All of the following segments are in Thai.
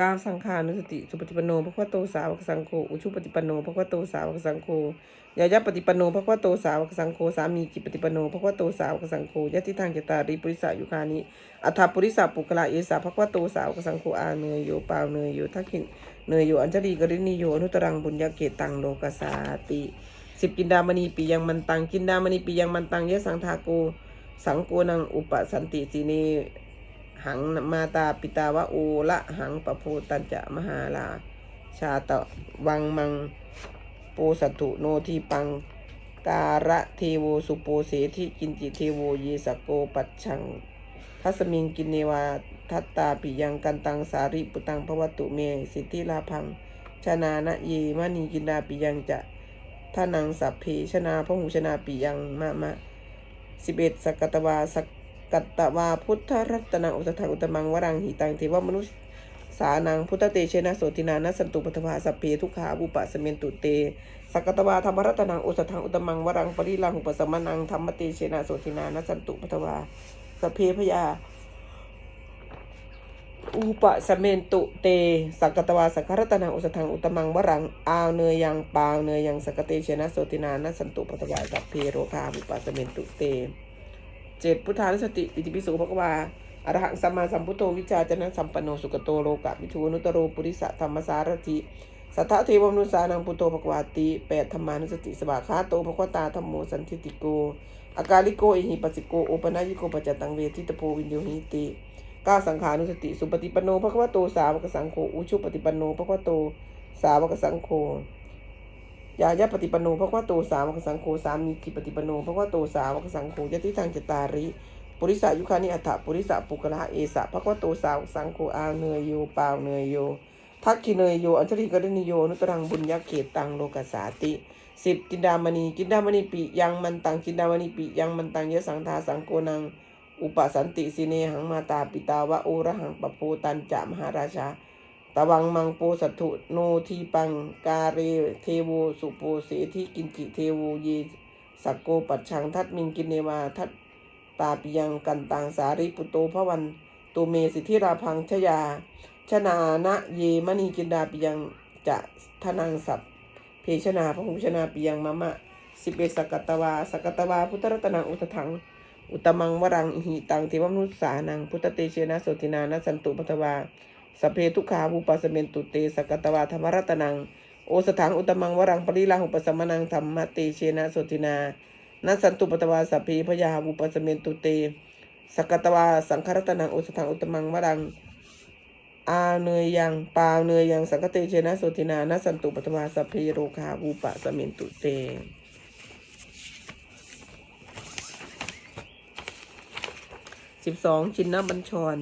กาวสังขานุสติสุปฏิปันโนภควโตสาวกสังโฆอุชุปฏิปันโนภควโตสาวกสังโฆยายะปฏิปันโนภควโตสาวกสังโฆสามีจิปฏิปันโนภควโตสาวกสังโฆยะทิทางจตาริปุริสายุคานิอัฏฐปุริสาปุกละเอสาภควโตสาวกสังโฆอาเนยโยปาวเนยโยทักขินเนยโยอัญชลีกริณิโยอนุตรังบุญญาเกตังโลกสาติสิบกินดามณีปียังมันตังกินดามณีปียังมันตังยะสังทาโกสังโกนังอุปสันติสีเน หังมาตาปิตาวะโอละหังปะโพตัญจะมหาลา ชาตะวังมังโปสัตุโนทีปังการะเทโวสุโปเสทิกินจิเทโวเยสโกปัจฉัง ทัสมิงกินเนวาทัตตาปิยังกันตังสาริปุตังภวตุเม สิทธิลาพัง ชนานะเยมณีกินดาปิยังจะทานังสัพเพชนาพหูชนาปิยังมะมะสิบเอ็ดสกตวาสกั กัตตวาพุทธรัตนังอุตถังอุตมังวรังหิตังเทวมนุษสานังพุทธเตเชนะโสตินานะสันตุปัทภาสัพเพทุขาบุปะสเมนตุเตสักตวาธรรมรัตนังอุตถังอุตมังวรังปริลังหุปสมนังธรรมเตเชนะโสตินานะสันตุปัทวาสัพเพพยาอุปสเมนตุเตสักตวาสักขรตนังอุสทังอุตมังวรังอาวเนยยังปาวเนยยังสักเตเชนะโสตินานะสันตุปตวาสัพเพโรคาอุปสเมนตุเต เจ็ดพุทธานุสติอิติปิโสภควาอรหังสัมมาสัมพุทโธวิจาจนะสัมปันโนสุกโตโลกะวิทูนุตโรปุริสะธรรมสารถิสัทธะเทวมนุสานังพุทโธภควาติแปดธรรมานุสติสวาคาโตภควตาธรรมโมสันทิติโกอากาลิโกอิหิปัสสิโกโอปนายิโกปัจจตังเวทิตโพวินโยหิติก้าสังขานุสติ สุปฏิปันโนภควโตสาวกสังโฆอุชุปฏิปันโนภควโต สาวกสังโฆ ยายะปฏิปันโนภควโตสาวกสังโฆสามีกิปฏิปันโนภควโตสาวกสังโฆยะติทางจตาริปุริสายุคานิอัฏฐปุริสาปุกละเอสะภควโตสาวกสังโฆอาเนยโยปาวเนยโย ทักขิเนยโย อัญชลีกรินิโยนุตรังบุญญาเขตตังโลกสสาติสิบกินดามณีกินดามณีปิยังมันตังกินดามณีปิยังมันตังยะสังทาสังโกนัง อุปสันติสิเนหังมาตาปิตาวะโอระหังปะโพตันจะมหาราชา ตะวังมังโปสัตถุโนทีปังกาเรเทโวสุปเสทิกินจิเทวเยสักโกปัจฉังทัดมิงกินเนวาทัดตาปิยังกันตังสาริปุโตพระวันตุเมสิทธิราพังชยา ชนานะเยมณีกินดาปิยังจะทนังสัพเพชนาพระหุชนาปิยังมะมะสิเอสกัตวาสกัตวาพุทธรัตนังอุตถัง อุตมังวรังอิหิตังเทวมนุษสานังพุทธเตเชนะโสตินานะสันตุปัทวา สเพทุกขาภูปัสเมนตุเตสกตวาธรรมรัตนัง โอสถังอุตมังวรังปริลาหุปสมนังธรรมเตเชนะโสตินานะสันตุปทวาสเพพยาภูปัสเมนตุเตสกตวาสังครัตนังโอสถังอุตมังวรังอาเนยยังปาวเนยยังสังคเตเชนะโสตินานะสันตุปทวาสเพโรคาภูปัสสเมนตุเตสิบสองชินนบัญชร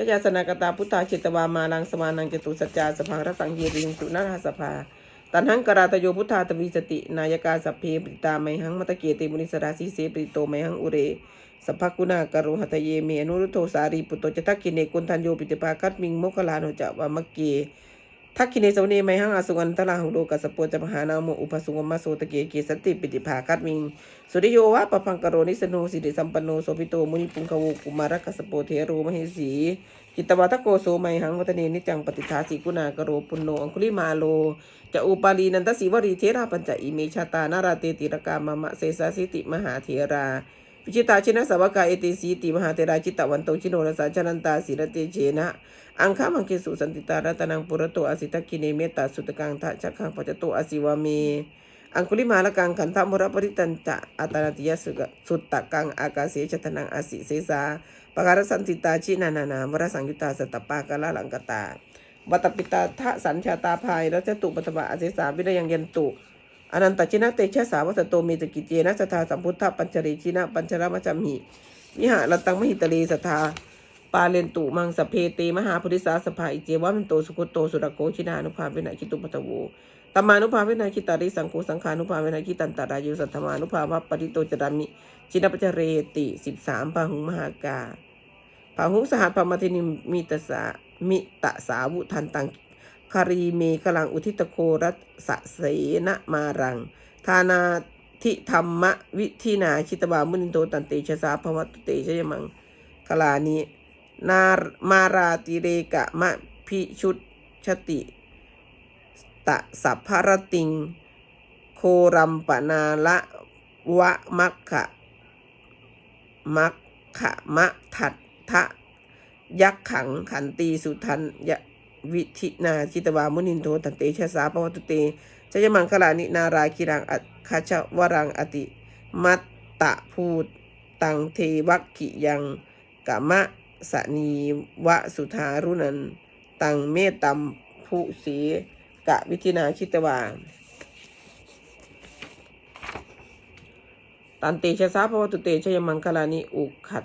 เจ้าญาสนากตาพุทธาจิตวามาลังสมานังจตุสัจจาสภังรสังเยริงสุนาราสภาตันหังกราตโยพุทธาตวีสติ นายกาสัพเพปริตาไมหังมัตะเกติมุนิสราสีเสปริโตไมหังอุเรสัพพกุณากรุหัตเยเมอนุรุโทสารีปุตโตจะทักกิเนกุนทันโยปิติภาคัตมิงโมคลาโนจาวามะเก ทักขิเนสวเนไมหังอาสุกันตลาหุโดกัสปโปจะมหานาโมอุปสุงมาโสตะเกเกสติปิติภาคัตมิงสุริโยวะปะพังกโรนิสโนสิริสัมปันโนโสภิโตมุนิปุงคโวกุมารกัสสโปเทโรมเหสีกิตวัตโกโสไมหังวัตเนนิจังปฏิทาสีกุณากโรปุณโนอังคุลิมาโลจะอุปาลีนันตสีวรีเทราปัญจอิเมชาตานาราเตติรกามะมะเสสาสิติมหาเถรา จิตาชินะสาวกาเอติสีติมหาเทราจิตตวันโตชิโนรสาชนันตาสีรเตเจนะ อังคามังคิสุสันติตารัตนังปุรโตอสิตกิเนเมตตาสุตกังทะชักขังปัจจโตอสิวามีอังคุลิมาละกังขันธมุระปริตันจะอัตนาติยสุกสุตตะกังอากาเสชตนังอสิเสสาปการสันติตาชินานานามรสังยุตาสตปากาลาลังกตาวัตปิตาทะสัญชาตาภายรัชตุปัตบะอเสสาวิรยังยันตุ อนันตชินะเตชะสาวัสโตเมตกิเจนะสทธาสัมพุทธปัญจเรชินะปัญชรมัจมิวิหารตังมหิตเลสทธาปาเลนตุมังสเพเตมหาพุทธิสาสภาอิเจวะมันโตสุขโตสุรโกชินานุภาเวนะคิตุปตะโวตมานุภาเวนะคิตาริสังโฆสังขานุภาเวนะคิตันตารายุสัทธมานุภาวะปริโตจรามิชินปัจจเรติสิบสามปาหุงมหากาปาหุงสหัสปามาทินิมิตสามิตะสาวุทันตัง คารีเมกลังอุทิตโครัสเสนะมารัง ทานาทิธรรมวิธินาชิตบามุนิโตตันเตชะสาภวัตเตชยมังกลานินามาราติเรกะมะพิชุดชติตะสัพพรติง โครัมปนาละวะมัคคะมัคคะมะทัตทะยักขังขันตีสุทันยะ วิธินาจิตวามุนินโทตันเตชะสาปวัตุเตชยมังคลานินาราคิรังอัคคชวรังอติ มัตตะพูตังเทวักกิยังกะมะสนีวะสุธารุนัน ตังเมตตัมภูสีกะวิธินาคิตวาตันเตชะสาภวตุเตชยมังคลานิอุขัด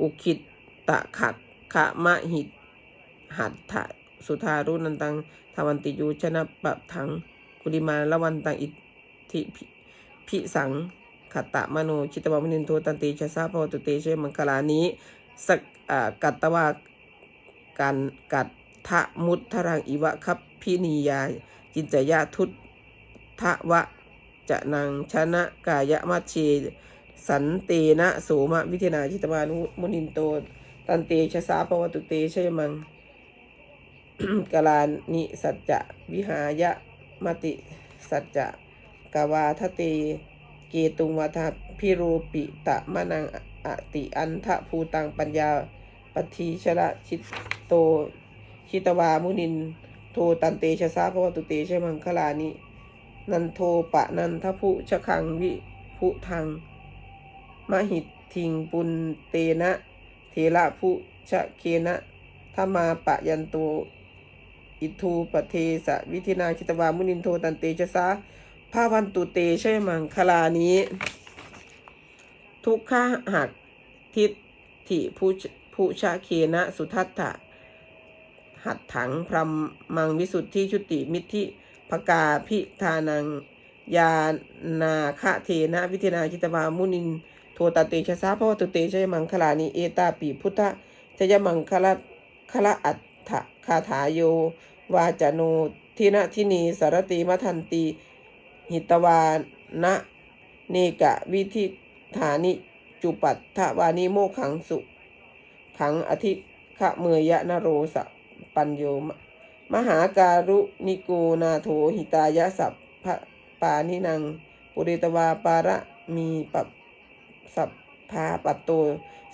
อุคิตตะขัดขะมะหิตหัตถะ สุธารุนันตังทวันติยูชนะปะทังกุลิมาละวันตังอิทิพิสังขตะมโนชิตวามนินโทตันติชะสาภวตุเตชยมังคลานิสักอ่ากัตตวาการกัตทะมุตทรังอิวะคัพพินียาจินจยะทุตทะวะจะนังชนะกายะมัชเชสันเตนะโสมะวิเทนาชิตวานุมุนินโต ตันเตชะสาปวตุเตชยมัง กาลานิสัจจะวิหายะมติสัจจะกวาทเตเกตุงวัฏพิรูปิตะมะนังอติอันทะภูตังปัญญาปทีชระชิตโตชิตวามุนิน โทตันเตชะสาปวตุเตชยมังคลานินันโทปะนันทพุชะคังวิพุทังมหิตทิงปุนเตนะ เทระพุชะเคนะธรรมาปะยันโต อิทูปเทสะวิธินาคิตวามุนินโทตันเตชะสาภาวันตุเตใช่มังคลานี้ ทุกข้าหักทิฏฐิผู้ผู้ชะเคนะสุทัตถะหัดถังพรมมังวิสุทธิชุติมิธิภกาพิธานัง ยานาคะเทนะวิเทนาจิตวามุนิน โทตเตชะสาพวตุเตชยมังคลานิเอตาปีพุทธชยมังคละคละอัฏฐคาถาโย วาจโนทินะทินีสารติมทันติหิตวานะเนกะวิธิฐานิจุปัตถวานิโมขังสุ ขังอธิขะเมยยะนโรสะปัญโยมะมหาการุนิโกนาโถหิตายะสัพพะปานินัง ปุริตวาปาระมีปะสัพพาปัตโต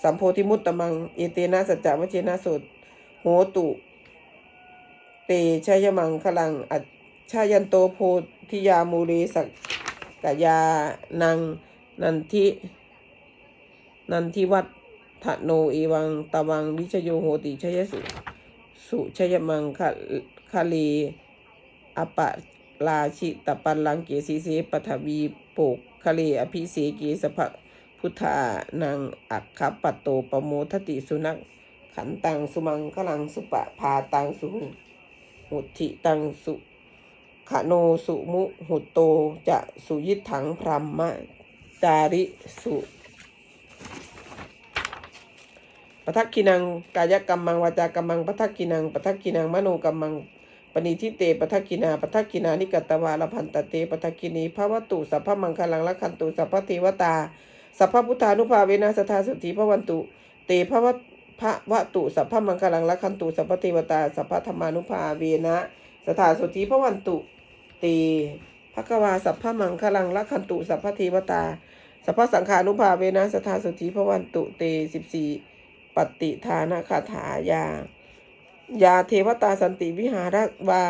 สัมโพธิมุตตมัง เอเตนะสัจจวเชนะโสดโหตุ เตชยมังคลังอัจชายันโตโพธิยามูเรสักกยานังนันทินันทิวัตถโนเอวังตวังวิชโยโหติชยสุสุชยมังคคะเลอปะราชิตปันลังเกสีเสปัทวีโปกคะเลอภิเสเกสภพุทธานังอัคคปัตโตปโมทติสุนักขันตังสุมังคลังสุปะพาตังสุหุ ติตังสุขโนสุมุหุโตจะสุยิถังพรหมจาริสุปทักกินังกายกรรมังวาจากรรมังปทักกินังปทักกินังมโนกรรมังปณิทิเตปทักกินาปทักกินานิกัตตวาลพันตเตปทักกินีภาวตุสัพพมังคลังละคันตุสัพพเทวตาสัพพพุทธานุภาเวนะสทธาสุธีพระวันตุ เตภวะ พระวตุสัพพมังคลังละคันตุสัพพเทวตาสัพพธรรมานุภาเวนะสทธาสุธีพระวันตุเตภควาสัพพมังคลังละคันตุสัพพเทวตา สัพพสังขานุภาเวนะสทธาสุธีพระวันตุเตสิบสี่ปฏิทานคาถายายาเทวตาสันติวิหารวา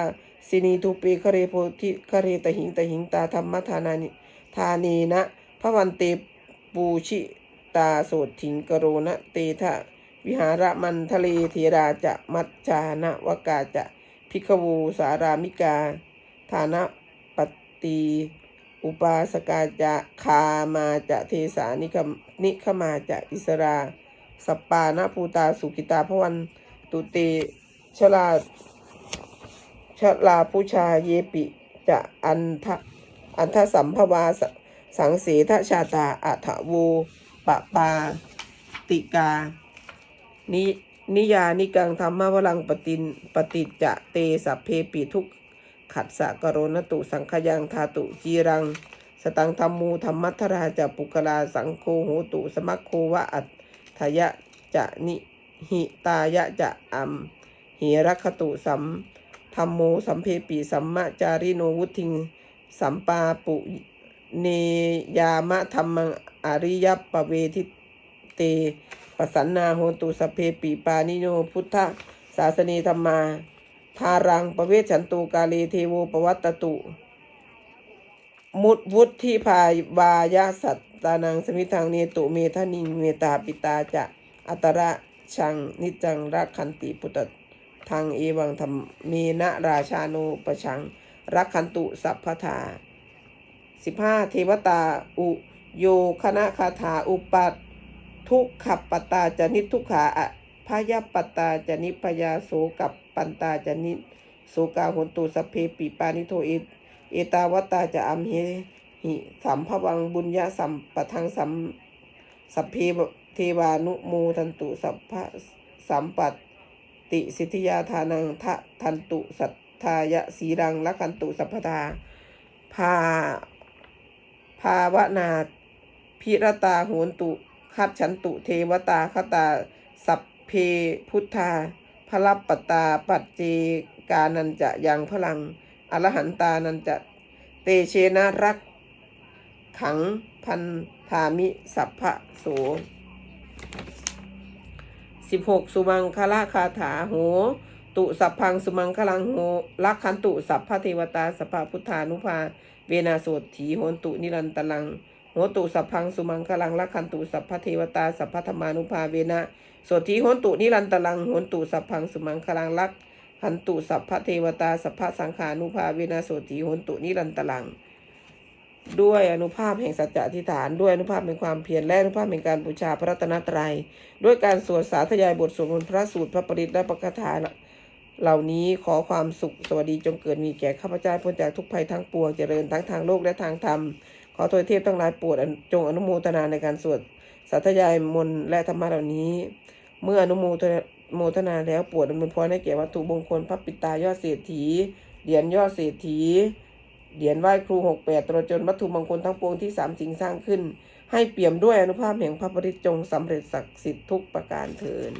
สินีทุเปคเรโพธิคเรตหิงตหิงตาธรรมทานานิทานีนะพระวันเตปูชิตาโสดถิงกโรนะเตทะ วิหารมันทะเลเทราจะมัจจานะวกาจะพิกวูสารามิกา ฐานะปฏิอุปาสกาจะคามาจะเทสานิคมนิขมาจะอิสราสปปานะภูตาสุกิตาพวันตุเตชลาชลาผู้ชาเยปิจะอันทะอันทสัมภวาสสังเสทชาตาอัถวูปะปาติกา นินิยานิกังธรรมวลังปตินปฏิจจะเตสัพเพปิทุกขัดสะกโรนตุสังขยังธาตุจีรัง สตังธรรมูธรรมัทราจะปุกลาสังโฆโหตุสมัคโควะอัตทยะจะนิหิตายะจะอัมหิรัคตุสัมธรรมโมสัมเพปีสัมมะจาริโนวุทิง สัมปาปุเนยามะธรรมังอริยปเวทิ เตปสันนาโหตุสเพปีปานิโนพุทธศาสนีธรรมา ทารังประเวชฉันตูกาเลเทโวปวัตตุ มุตวุฒิพาวายาสัตตานังสมิทังเนตุเมทานิเมตาปิตาจะอัตระชังนิจังรักขันติพุทธทางเอวังธรรมเมนะราชาโนปชัง รักขันตุสัพพทาสิบห้าเทวตาอุโยคณะคาถาอุปัต ทุกขปตาจนิทุกขาอะพยปตาจนิพยาโสกับปันตาจนิโสกาหนตุสเพปีปานิโทเอเอตาวตาจะอัมเหหิสัมภวังบุญญาสัมปทังสัมสัพเพเทวานุโมทันตุสัพพะสัมปัตติสิทธิยาทานังทะทันตุสัทธายะสีรังละคันตุสัพพทาภาภาวนาพิรตาโหนตุ คัดฉันตุเทวตาคตา สัพเพพุทธา พระปตาปัจเจกานันจะยังพลัง อรหันตานันจะเตเชนะรัก ขังพันธามิสัพพะโสสิบหกสุมังคละคาถาโหตุสัพพังสุมังคลังโหลักขันตุสัพพะเทวตาสัพพพุทธานุภา เวนาโสถีโหนตุนิรันตลัง โหตุสัพพังสุมังคลังลักขันตุสัพพเทวตาสัพพธรรมานุภาเวนะโสถีโหตุนิรันตลังโหตุสัพพังสุมังคลังลักหันตุสัพพเทวตาสัพพสังขานุภาเวนาโสติโหตุนิรันตลัง ด้วยอนุภาพแห่งสัจจะอธิษฐานด้วยอนุภาพแห่งความเพียรและอนุภาพแห่งการบูชาพระรัตนตรัย ด้วยการสวดสาธยายบทสวดมนต์พระสูตรพระปริตรและประคาถาเหล่านี้ขอความสุขสวัสดีจงเกิดมีแก่ข้าพเจ้าพ้นจากทุกภัยทั้งปวงเจริญทั้งทางโลกและทางธรรม ขอโทษเทพทั้งหลายโปรดจงอนุโมทนาในการสวดสาธยายมนและธรรมะเหล่านี้ เมื่ออนุโมทนาโมทนาแล้วโปรดดำเนินพรให้แก่วัตถุมงคลพระปิตายอดเศรษฐีเหรียญยอดเศรษฐีเหรียญไหว้ครูหกแปดตลอดจนวัตถุมงคลทั้งปวงที่สามสิ่งสร้างขึ้น ให้เปี่ยมด้วยอนุภาพแห่งพระปริจงสำเร็จศักดิ์สิทธิ์ทุกประการเถิด